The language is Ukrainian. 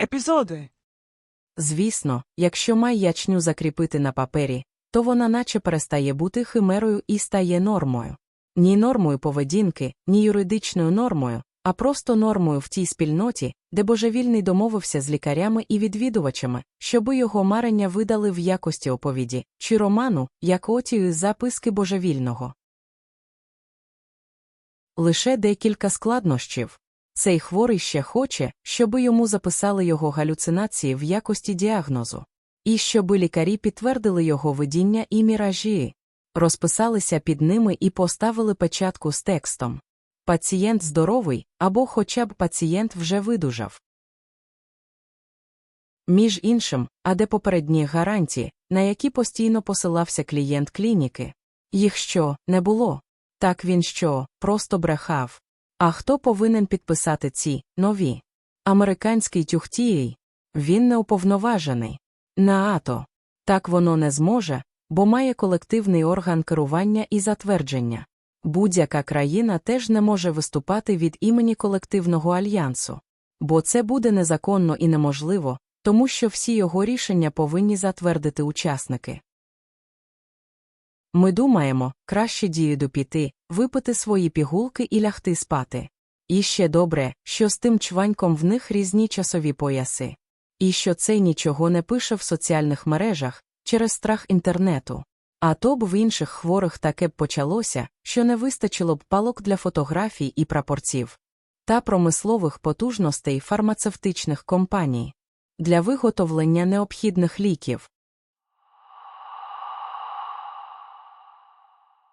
епізоди. Звісно, якщо маячню закріпити на папері, то вона наче перестає бути химерою і стає нормою. Ні нормою поведінки, ні юридичною нормою, а просто нормою в тій спільноті, де божевільний домовився з лікарями і відвідувачами, щоби його марення видали в якості оповіді чи роману, як отію з записки божевільного. Лише декілька складнощів. Цей хворий ще хоче, щоби йому записали його галюцинації в якості діагнозу. І щоби лікарі підтвердили його видіння і міражі, розписалися під ними і поставили печатку з текстом. Пацієнт здоровий або хоча б пацієнт вже видужав. Між іншим, а де попередні гарантії, на які постійно посилався клієнт клініки? Їх що, не було? Так він що, просто брехав. А хто повинен підписати ці нові? Американський тюхтієй? Він не уповноважений. НААТО. Так воно не зможе, бо має колективний орган керування і затвердження. Будь-яка країна теж не може виступати від імені колективного альянсу. Бо це буде незаконно і неможливо, тому що всі його рішення повинні затвердити учасники. Ми думаємо, краще дієду піти, випити свої пігулки і лягти спати. І ще добре, що з тим чваньком в них різні часові пояси. І що цей нічого не пише в соціальних мережах через страх інтернету. А то б в інших хворих таке б почалося, що не вистачило б палок для фотографій і прапорців та промислових потужностей фармацевтичних компаній для виготовлення необхідних ліків.